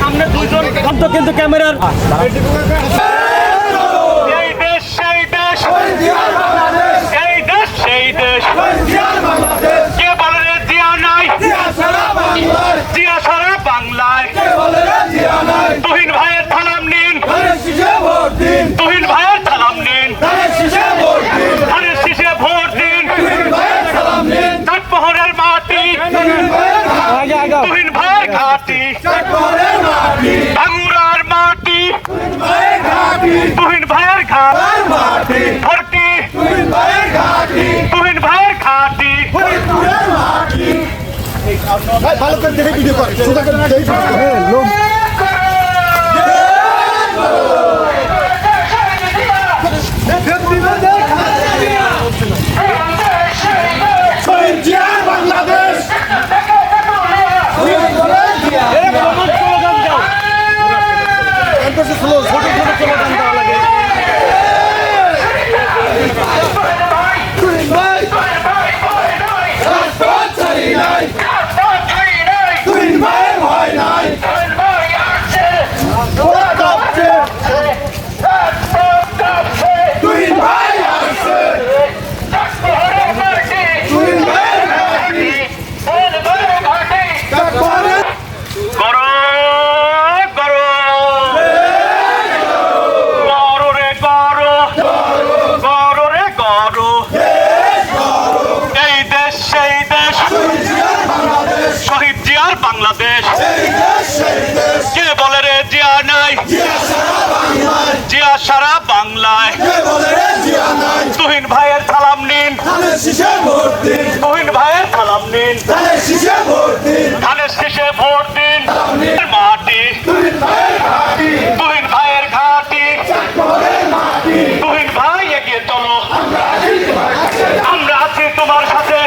সামনে দুইজন কিন্তু ক্যামেরার তুহিন ভাইয়ের ঘাটি। ভাঙুরার মাটি। তুহিন ভাইয়ের ঘাটি। ভর্তি। তুহিন ভাইয়ের ঘাটি। ভালো করে দেখে ভিডিও করে। দেখে লোক বাংলাদেশ করো করো করো রে করো করো রে করো এই দেশ সেই দেশ শহীদ জিয়ার বাংলাদেশ কে বলে রে জিয়া নাই জিয়া সারা বাংলায় তুহিন ভাইয়ের সালাম নিন তুহিন ভাইয়ের সালাম নিন। ধানের শীষে ভোট দিন মাটি। তুহিন ভাইয়ের ঘাটি। তুহিন ভাই এগিয়ে চলো। আমরা আছি তোমার সাথে।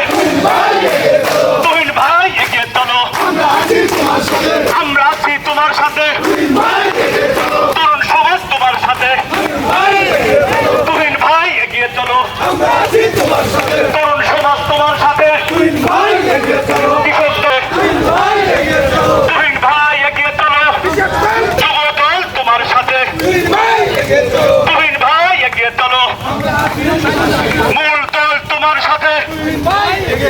তুহিন ভাই এগিয়ে চলো। আমরা আছি তোমার সাথে। তরুণ সমাজ তোমার সাথে। তুহিন ভাই এগিয়ে চলো তোমার সাথে কৃষকদের তুহিন ভাই এগিয়ে চলো যুবদল তোমার সাথে তুহিন ভাই এগিয়ে চলো মূল দল তোমার সাথে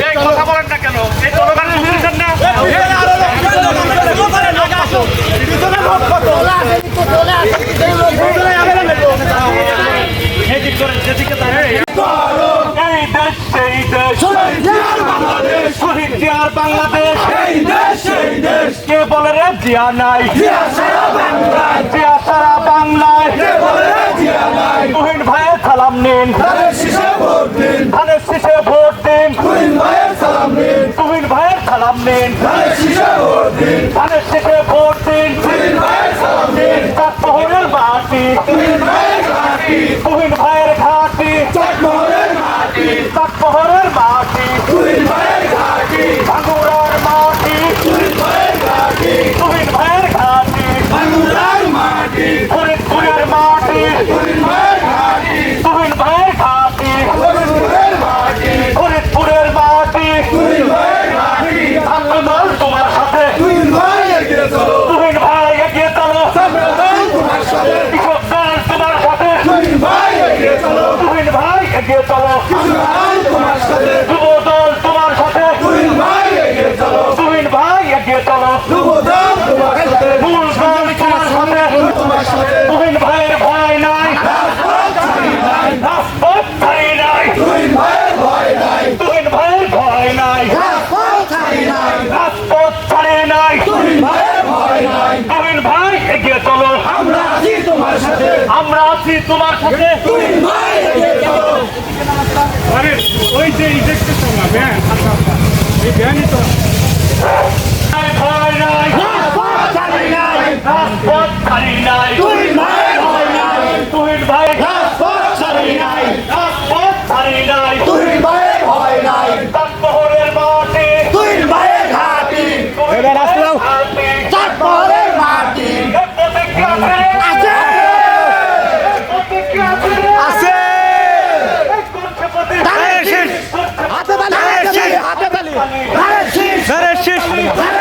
এই কথা বলেন না কেন এই জনগণ বুঝছেন না এদিক করেন যেদিকে তাকান। এই দেশ সেই দেশ শহীদ জিয়ার বাংলাদেশ। কে বলে রে? জিয়া নাই। জিয়া সারা বাংলায়। তুহিন ভাইয়ের সালাম নিন। ধানের শীষে ভোট দিন। তুহিন ভাইয়ের সালাম নিন। ধানের শীষে ভোট দিন। চাঁদমোহরের মাটি তুহিন ভাইয়ের মাটি ভাঙুরার মাটি তুহিন ভাইয়ের ঘাটি ফরিদপুরের মাটি তুহিন ভাইয়ের ঘাটি ফরিদপুরের মাটি আন্দোলন তোমার সাথে তুহিন ভাই এগিয়ে চলো কৃষক দল তোমার সাথে তুহিন ভাই এগিয়ে চলো যুব দল তোমার সাথে তুহিন ভাই এগিয়ে চলো মূল দল তোমার সাথে তুহিন ভাইয়ের ভয় নাই রাজপথ ছাড়ি নাই তুহিন ভাইয়ের ভয় নাই রাজপথ ছাড়ি নাই তুহিন ভাই এগিয়ে চলো আমরা আছি তোমার সাথে। আরে ওই যে Hey!